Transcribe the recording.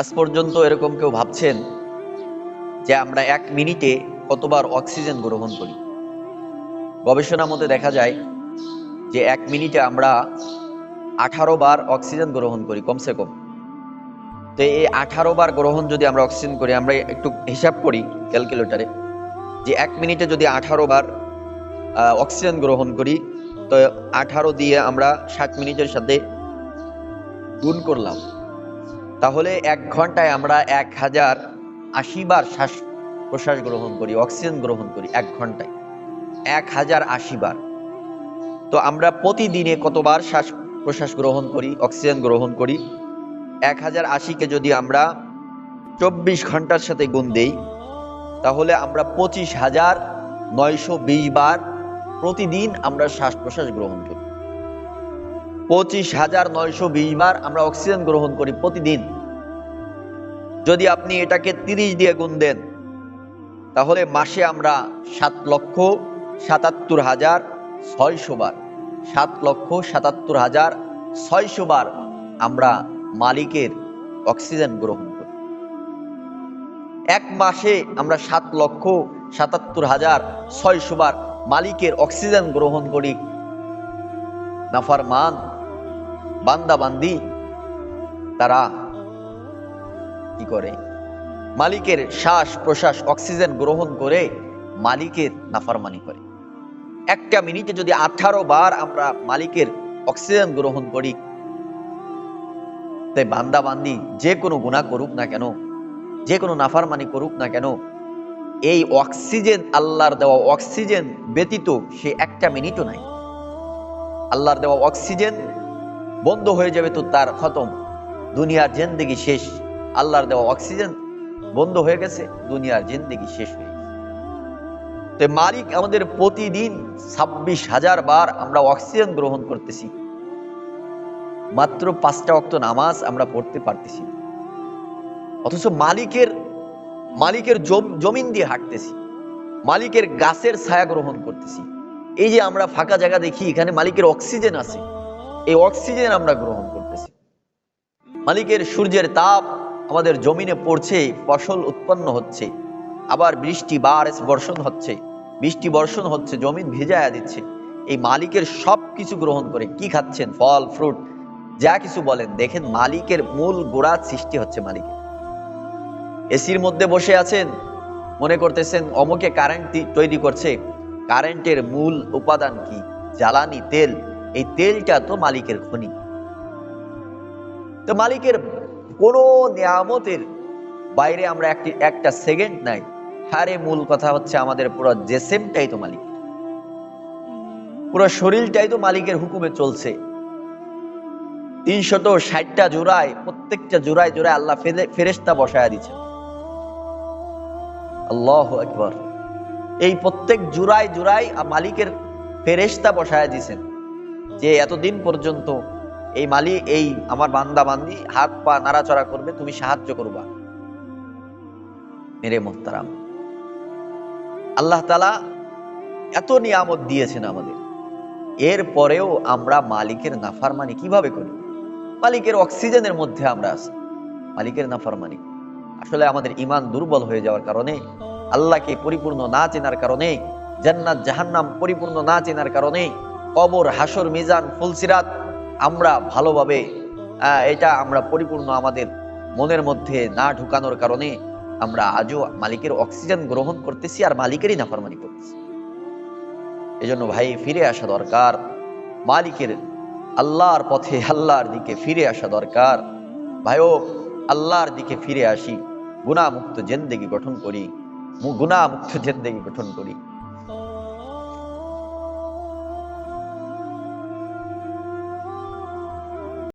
আজ পর্যন্ত এরকম কেউ ভাবছেন যে আমরা এক মিনিটে কতবার অক্সিজেন গ্রহণ করি? গবেষণা মতে দেখা যায় যে এক মিনিটে আমরা আঠারো বার অক্সিজেন গ্রহণ করি, কমসে কম। তো এই আঠারো বার গ্রহণ যদি আমরা অক্সিজেন করি, আমরা একটু হিসাব করি ক্যালকুলেটারে যে এক মিনিটে যদি আঠারো বার অক্সিজেন গ্রহণ করি, তো আঠারো দিয়ে আমরা ষাট মিনিটের সাথে গুণ করলাম। তাহলে এক ঘন্টায় আমরা এক হাজার আশি বার শ্বাস প্রশ্বাস গ্রহণ করি, অক্সিজেন গ্রহণ করি এক ঘন্টায়। এক হাজার আশি বার। তো আমরা প্রতিদিনে কতবার শ্বাস প্রশ্বাস গ্রহণ করি, অক্সিজেন গ্রহণ করি? এক হাজার আশিকে যদি আমরা চব্বিশ ঘণ্টার সাথে গুণ দেই, তাহলে আমরা পঁচিশ হাজার নয়শো বিশ বার প্রতিদিন আমরা শ্বাস প্রশ্বাস গ্রহণ করি। পঁচিশ হাজার নয়শো বিশ বার আমরা অক্সিজেন গ্রহণ করি প্রতিদিন। যদি আপনি এটাকে তিরিশ দিয়ে গুণ দেন, তাহলে মাসে আমরা সাত লক্ষ সাতাত্তর হাজার ছয়শো বার, সাত লক্ষ সাতাত্তর হাজার ছয়শো বার আমরা মালিকের অক্সিজেন গ্রহণ করি। এক মাসে আমরা সাত লক্ষ সাতাত্তর হাজার ছয়শো বার মালিকের অক্সিজেন গ্রহণ করি। নাফারমান বান্দা বান্দি তারা কি করে? মালিকের শ্বাস প্রশ্বাস অক্সিজেন গ্রহণ করে মালিকের নাফারমানি করে। একটা মিনিটে যদি আঠারো বার আমরা মালিকের অক্সিজেন গ্রহণ করি, তাই বান্দা বান্দি যে কোনো গুণা করুক না কেন, যে কোনো নাফারমানি করুক না কেন, এই অক্সিজেন আল্লাহর দেওয়া অক্সিজেন ব্যতীত সে একটা মিনিটও নাই। আল্লাহর দেওয়া অক্সিজেন বন্ধ হয়ে যাবে তো তার খতম। দুনিয়ার জিন্দেগি শেষ। আল্লাহর দেওয়া অক্সিজেন বন্ধ হয়ে গেছে, দুনিয়ার জিন্দেগি শেষ হয়ে গেছে। তো মালিক আমাদের প্রতিদিন ছাব্বিশ হাজার বার আমরা অক্সিজেন গ্রহণ করতেছি। মাত্র পাঁচটা অক্ত নামাজ আমরা পড়তে পারতেছি অথচ মালিকের মালিকের জমিন দিয়ে হাঁটতেছি। মালিকের গাছের ছায়া গ্রহণ করতেছি। এই যে আমরা ফাঁকা জায়গা দেখি, এখানে মালিকের অক্সিজেন আছে। এই অক্সিজেন আমরা গ্রহণ করতেছি। মালিকের সূর্যের তাপ আমাদের জমিনে পড়ছে, ফসল উৎপন্ন হচ্ছে, আবার বৃষ্টি বারেস বর্ষণ হচ্ছে, বৃষ্টি বর্ষণ হচ্ছে, জমিন ভেজায়া দিচ্ছে। এই মালিকের সব কিছু গ্রহণ করে কি খাচ্ছেন? ফল, ফ্রুট, যা কিছু বলেন, দেখেন মালিকের মূল গোড়া সৃষ্টি হচ্ছে মালিকের। এসির মধ্যে বসে আছেন, মনে করতেছেন অমুকে কারেন্ট তৈরি করছে, কারেন্টের মূল উপাদান কি? জ্বালানি, তেল এই তেলটা তো মালিকের খনি। তো মালিকের কোন নিয়ামতের বাইরে আমরা একটি, একটা সেকেন্ড নাই। হারে মূল কথা হচ্ছে আমাদের পুরো জেসেমটাই তো মালিক। পুরো শরীরটাই তো মালিকের হুকুমে চলছে। তিনশত ষাটটা জোড়ায়, প্রত্যেকটা জোড়ায় জোড়ায় আল্লাহ ফেরে- ফেরেশতা বসায় দিচ্ছেন আল্লাহ একবার এই প্রত্যেক জোড়ায় জোড়ায় মালিকের ফেরেশতা বসায় দিছেন যে এতদিন পর্যন্ত এই মালিক এই আমার বান্দা বান্দি হাত পা নাড়াচড়া করবে, তুমি সাহায্য করবা। মেরে মোহতারাম। আল্লাহ তালা এত নিয়ামত দিয়েছেন আমাদের। এর পরেও আমরা মালিকের নাফারমানি কীভাবে করি? মালিকের অক্সিজেনের মধ্যে আমরা আছি। মালিকের নাফারমানি। আসলে আমাদের ইমান দুর্বল হয়ে যাওয়ার কারণে, আল্লাহকে পরিপূর্ণ না চেনার কারণে, জান্নাত জাহান্নাম পরিপূর্ণ না চেনার কারণে কবর, হাসর, মিজান, ফুলসিরাত আমরা ভালোভাবে এটা আমরা পরিপূর্ণ আমাদের মনের মধ্যে না ঢুকানোর কারণে আমরা আজও মালিকের অক্সিজেন গ্রহণ করতেছি আর মালিকেরই নাফরমানি করতেছি। এজন্য ভাই, ফিরে আসা দরকার। মালিকের আল্লাহর পথে আল্লাহর দিকে ফিরে আসা দরকার। ভাইও, আল্লাহর দিকে ফিরে আসি গুণামুক্ত জেন্দেগি গঠন করি গুণামুক্ত জেন্দেগি গঠন করি।